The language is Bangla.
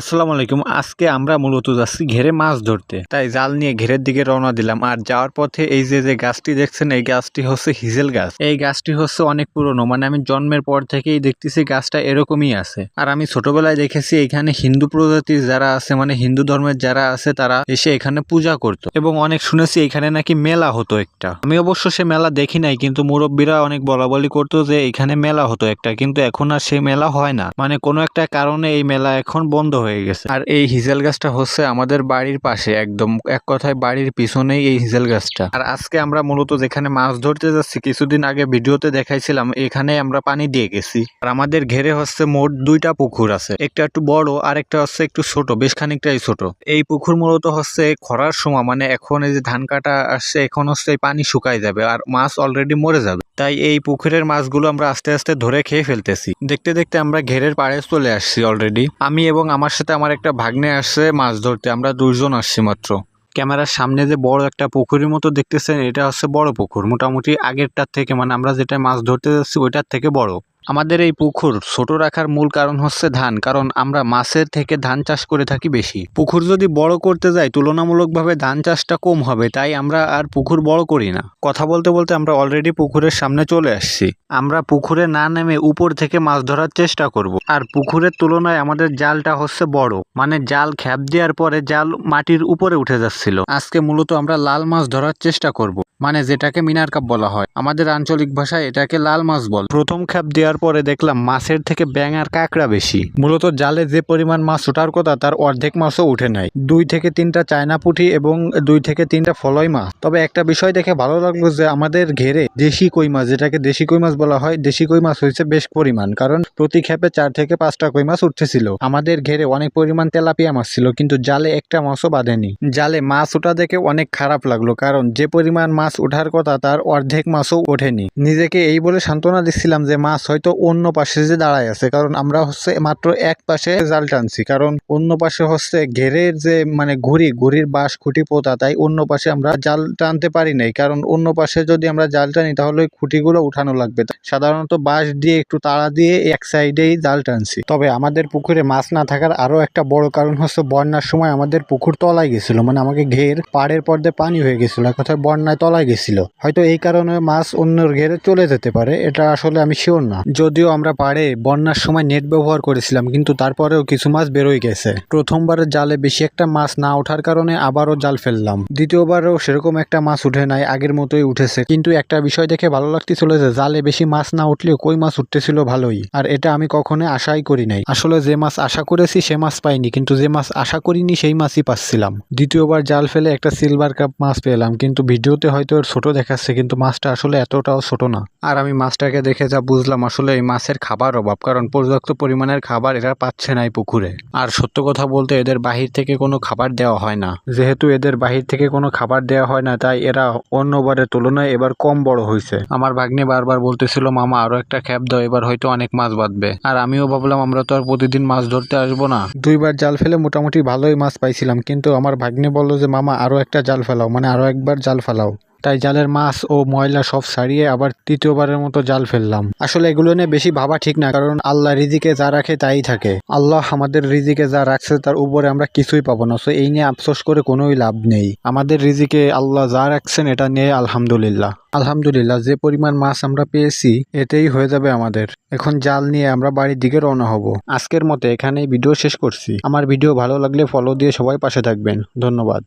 আসসালামু আলাইকুম। আজকে আমরা মূলত যাচ্ছি ঘেরে মাছ ধরতে। তাই জাল নিয়ে ঘেরের দিকে রওনা দিলাম আর যাওয়ার পথে এই যে যে গাছটি দেখছেন, এই গাছটি হচ্ছে হিজেল গাছ। এই গাছটি হচ্ছে অনেক পুরনো মানে আমি জন্মের পর থেকেই দেখতেছি গাছটা এরকমই আছে। আর আমি ছোটবেলায় দেখেছি এখানে হিন্দু প্রজাতির যারা আছে মানে হিন্দু ধর্মের যারা আছে, তারা এসে এখানে পূজা করতো। এবং অনেক শুনেছি এখানে নাকি মেলা হতো একটা। আমি অবশ্য সে মেলা দেখি নাই, কিন্তু মুরব্বীরা অনেক বলা বলি করতো যে এখানে মেলা হতো একটা, কিন্তু এখন আর সেই মেলা হয় না। মানে কোনো একটা কারণে এই মেলা এখন বন্ধ হয়ে গেছে। আর এই হিজেল গাছটা হচ্ছে আমাদের বাড়ির পাশে একদম, এক কথায় বাড়ির পিছনেই এই হিজেল গাছটা। আর আজকে আমরা মূলত যেখানে মাছ ধরতে যাচ্ছি, কিছুদিন আগে ভিডিওতে দেখাইছিলাম এখানে আমরা পানি দিয়ে গেছি। আর আমাদের ঘেরে হচ্ছে মোট দুইটা পুকুর আছে, একটা একটু বড় আর একটা হচ্ছে একটু ছোট, বেশ খানিকটাই ছোট। এই পুকুর মূলত হচ্ছে খরার সময় মানে এখন এই যে ধান কাটা আসছে, এখন হচ্ছে পানি শুকায় যাবে, আর মাছ অলরেডি মরে যাবে। তাই এই পুকুরের মাছগুলো আমরা আস্তে আস্তে ধরে খেয়ে ফেলতেছি। দেখতে দেখতে আমরা ঘেরের পাড়ে চলে আসছি অলরেডি আমি এবং আমার সাথে আমার একটা ভাগ্নে আসছে মাছ ধরতে, আমরা দুজন আসছি মাত্র। ক্যামেরার সামনে যে বড় একটা পুকুরের মতো দেখতেছেন, এটা হচ্ছে বড় পুকুর। মোটামুটি আগেরটার থেকে মানে আমরা যেটা মাছ ধরতে যাচ্ছি, ওইটার থেকে বড়। আমাদের এই পুকুর ছোট রাখার মূল কারণ হচ্ছে ধান, কারণ আমরা মাছের থেকে ধান চাষ করে থাকি বেশি। পুকুর যদি বড় করতে যাই, তুলনামূলকভাবে ধান চাষটা কম হবে, তাই আমরা আর পুকুর বড় করি না। কথা বলতে বলতে আমরা অলরেডি পুকুরের সামনে চলে আসছি। আমরা পুকুরে না নেমে উপর থেকে মাছ ধরার চেষ্টা করব। আর পুকুরের তুলনায় আমাদের জালটা হচ্ছে বড় মানে জাল খ্যাপ দেওয়ার পরে জাল মাটির উপরে উঠে যাচ্ছিল। আজকে মূলত আমরা লাল মাছ ধরার চেষ্টা করব মানে যেটাকে মিনার কাপ বলা হয়। আমাদের আঞ্চলিক ভাষায় এটাকে লাল মাছ বল। প্রথম খ্যাপ দেওয়ার পরে দেখলাম মাছের থেকে ব্যাং আর কাঁকড়া বেশি। মূলত জালে যে পরিমাণ মাছ ওঠার কথা, তার অর্ধেক মাছও উঠে নাই। দুই থেকে তিনটা চায়না পুঁটি এবং দুই থেকে তিনটা ফলই মাছ। তবে একটা বিষয় দেখে ভালো লাগল যে আমাদের ঘেরে দেশি কই মাছ, যেটাকে দেশি কই মাছ বলা হয়, দেশি কই মাছ হয়েছে বেশ পরিমাণ। কারণ প্রতি ক্ষেপে চার থেকে পাঁচটা কই মাছ উঠতেছিল। আমাদের ঘেরে অনেক পরিমাণ তেলাপিয়া মাছ ছিল, কিন্তু জালে একটা মাছও বাঁধেনি। জালে মাছ ওঠা দেখে অনেক খারাপ লাগল, কারণ যে পরিমাণ মাছ ওঠার কথা, তার অর্ধেক মাছও ওঠেনি। নিজেকে এই বলে সান্ত্বনা দিচ্ছিলাম যে মাছ হয়তো অন্য পাশে যে দাঁড়ায় আছে, কারণ আমরা হচ্ছে মাত্র এক পাশে জাল টানছি কারণ অন্য পাশে হচ্ছে ঘেরের যে মানে ঘুড়ি, ঘুড়ির বাঁশ খুঁটি পোতা তাই অন্য পাশে আমরা জাল টানতে পারি নাই। কারণ অন্য পাশে যদি আমরা জাল টানি, তাহলে ওই খুঁটিগুলো উঠানো লাগবে। সাধারণত বাঁশ দিয়ে, একটু তাড়া দিয়ে এক সাইডেই জাল টানছি। তবে আমাদের পুকুরে মাছ না থাকার আরও একটা বড় কারণ হচ্ছে বন্যার সময় আমাদের পুকুর তলায় গেছিল। মানে আমাকে ঘের পাড়ের পর্দে পানি হয়ে গেছিল, এক কথায় বন্যায় তলায় গেছিল। হয়তো এই কারণে মাছ অন্যের ঘেরে চলে যেতে পারে, এটা আসলে আমি শিওর না। যদিও আমরা পাড়ে বন্যার সময় নেট ব্যবহার করেছিলাম, কিন্তু তারপরেও কিছু মাছ বেরোয় গেছে। প্রথমবারের জালে বেশি একটা মাছ না ওঠার কারণে আবারও জাল ফেললাম। দ্বিতীয়বারও সেরকম একটা মাছ উঠে নাই, আগের মতোই উঠেছে। কিন্তু একটা বিষয় দেখে ভালো লাগতেছিল যে, জালে বেশি মাছ না উঠলেও কই মাছ উঠতেছিল ভালোই। আর এটা আমি কখনো আশাই করি নাই। আসলে যে মাছ আশা করেছি সে মাছ পাইনি, কিন্তু যে মাছ আশা করিনি সেই মাছই পাচ্ছিলাম। দ্বিতীয়বার জাল ফেলে একটা সিলভার কাপ মাছ পেলাম, কিন্তু ভিডিওতে হয়তো ছোট দেখাচ্ছে, কিন্তু মাছটা আসলে এতটাও ছোট না। আর আমি মাছটাকে দেখে যা বুঝলাম, আসলে এই মাছের খাবার অভাব, কারণ পর্যাপ্ত পরিমাণের খাবার এরা পাচ্ছে না এই পুকুরে। আর সত্য কথা বলতে এদের বাহির থেকে কোনো খাবার দেওয়া হয় না। যেহেতু এদের বাহির থেকে কোনো খাবার দেওয়া হয় না, তাই এরা অন্যবারের তুলনায় এবার কম বড় হয়েছে আমার ভাগ্নে বারবার বলতেছিল, মামা, আরও একটা খ্যাপ দাও, এবার হয়তো অনেক মাছ বাঁধবে। আর আমিও ভাবলাম, আমরা তো আর প্রতিদিন মাছ ধরতে আসব না। দুইবার জাল ফেলে মোটামুটি ভালোই মাছ পাইছিলাম, কিন্তু আমার ভাগ্নে বলল যে, মামা, আরও একটা জাল ফেলাও মানে আরও একবার জাল ফেলাও। তাই জালের মাছ ও ময়লা সব সারিয়ে আবার তৃতীয়বারের মতো জাল ফেললাম। আসলে এগুলো নিয়ে বেশি ভাবা ঠিক না, কারণ আল্লাহ রিজিকে যা রাখে তাই থাকে। আল্লাহ আমাদের রিজিকে যা রাখছে তার উপরে আমরা কিছুই পাবো না, সো এই নিয়ে আফসোস করে কোনোই লাভ নেই। আমাদের রিজিকে আল্লাহ যা রাখছেন এটা নিয়ে আলহামদুলিল্লাহ। আলহামদুলিল্লাহ, যে পরিমাণ মাছ আমরা পেয়েছি, এতেই হয়ে যাবে আমাদের। এখন জাল নিয়ে আমরা বাড়ির দিকে রওনা হব। আজকের মতো এখানেই ভিডিও শেষ করছি। আমার ভিডিও ভালো লাগলে ফলো দিয়ে সবাই পাশে থাকবেন। ধন্যবাদ।